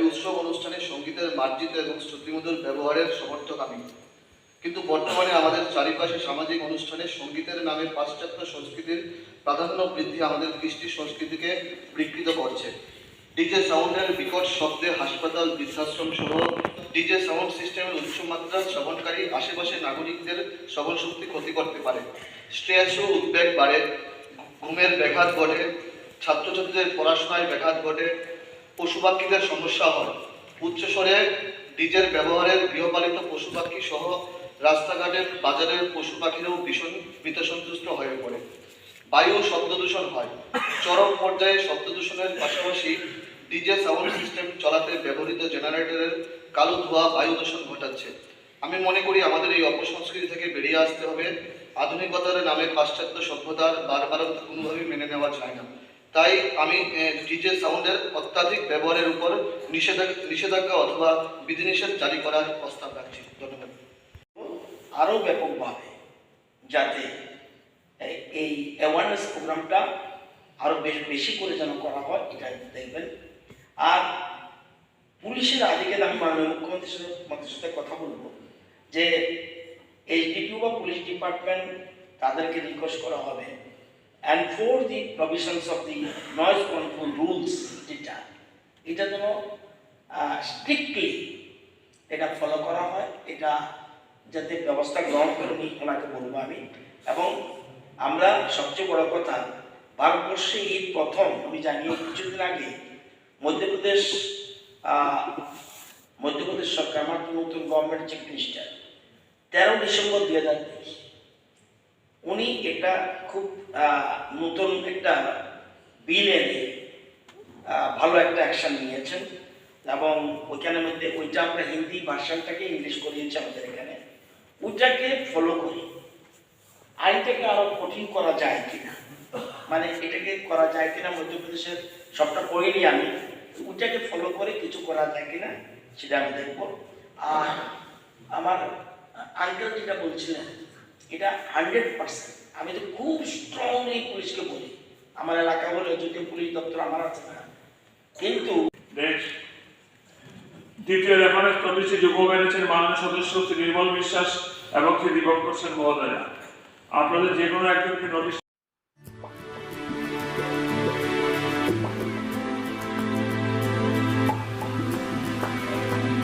যেসব অনুষ্ঠানে সঙ্গীতের মার্জিত এবং শ্রুতিমধুর ব্যবহারের সমর্থক আমি। কিন্তু বর্তমানে আমাদের চারিপাশে সামাজিক অনুষ্ঠানে সঙ্গীতের নামে পাশ্চাত্য সংস্কৃতির প্রাধান্য বৃদ্ধি আমাদের কৃষ্টি সংস্কৃতিকে বিকৃত করছে। ডিজে সাউন্ডের বিকট শব্দে হাসপাতাল, বৃদ্ধাশ্রম সহ ডিজে সাউন্ড সিস্টেমের উচ্চমাত্রা শ্রবণকারী আশেপাশে নাগরিকদের শ্রবণ শক্তি ক্ষতি করতে পারে। স্ট্রেস ও উদ্বেগ বাড়ে, ঘুমের ব্যাঘাত ঘটে ছাত্রছাত্রীদের পড়াশোনায় ব্যাঘাত ঘটে পশু পাখিদের সমস্যা হয়। উচ্চস্বরে ডিজের ব্যবহারের গৃহপালিত পশু পাখি সহ রাস্তাঘাটের বাজারের পশু পাখিরাও ভীষণ ভীতসন্তুষ্ট হয়ে পড়ে। বায়ু শব্দ দূষণ হয়। চরম পর্যায়ে শব্দ দূষণের পাশাপাশি ডিজে সাউন্ড সিস্টেম চলাতে ব্যবহৃত জেনারেটরের কালো ধোঁয়া বায়ু দূষণ ঘটাচ্ছে। আমি মনে করি আমাদের এই অপসংস্কৃতি থেকে বেরিয়ে আসতে হবে। আধুনিকতার নামে পাশ্চাত্য সভ্যতার বারবারন্ত কোনোভাবেই মেনে নেওয়া যায় না। তাই আমি ডিজে সাউন্ডের অত্যাধিক ব্যবহারের উপর নিষেধাজ্ঞা অথবা বিধিনিষেধ জারি করার প্রস্তাব রাখছি। ধন্যবাদ। আরও ব্যাপকভাবে যাতে এই অ্যাওয়ারনেস প্রোগ্রামটা আরও বেশ বেশি করে যেন করা হয় এটা দেখবেন। আর পুলিশের আধিকারিক আমি মাননীয় মুখ্যমন্ত্রীর সাথে মন্ত্রীর সাথে কথা বলব, যে এইচডিপিও বা পুলিশ ডিপার্টমেন্ট তাদেরকে রিকোয়েস্ট করা হবে। For the provisions of the noise control rules যেটা এটা যেন স্ট্রিক্টলি এটা ফলো করা হয়, এটা যাতে ব্যবস্থা গ্রহণ করে নি ওনাকে বলব আমি। এবং আমরা সবচেয়ে বড় কথা, ভারতবর্ষে এই প্রথম, আমি জানি কিছুদিন আগে মধ্যপ্রদেশ মধ্যপ্রদেশ সরকার, আমার নতুন গভর্নমেন্ট চিফ মিনিস্টার তেরো ডিসেম্বর দুই হাজার তেইশ। উনি এটা খুব নতুন একটা বিল এনে ভালো একটা অ্যাকশন নিয়েছেন। এবং ওইখানের মধ্যে ওইটা আমরা হিন্দি ভার্সানটাকে ইংলিশ করিয়েছি আমাদের এখানে। ওইটাকে ফলো করি। আইনটাকে আরও কঠিন করা যায় কিনা? মানে এটাকে করা যায় কিনা, মধ্যপ্রদেশের সবটা করিনি আমি। ওইটাকে ফলো করে কিছু করা যায় কিনা, সেটা আমি দেখব। আর আমার আঙ্কেল যেটা বলছিলেন এটা হান্ড্রেড পার্সেন্ট। আমি তো খুব স্ট্রংলি পুলিশকে বলি। আমার এলাকা বলে যদি পুলিশ দপ্তর আমার আছে না। কিন্তু দ্বিতীয় রেফারেন্স কমিটি যুব মেরেছেন মাননীয় সদস্য শ্রী নির্মল বিশ্বাস এবং শ্রী দীপঙ্কর সেন মহোদয়া। আপনাদের যে কোনো একজনকে নোটিশ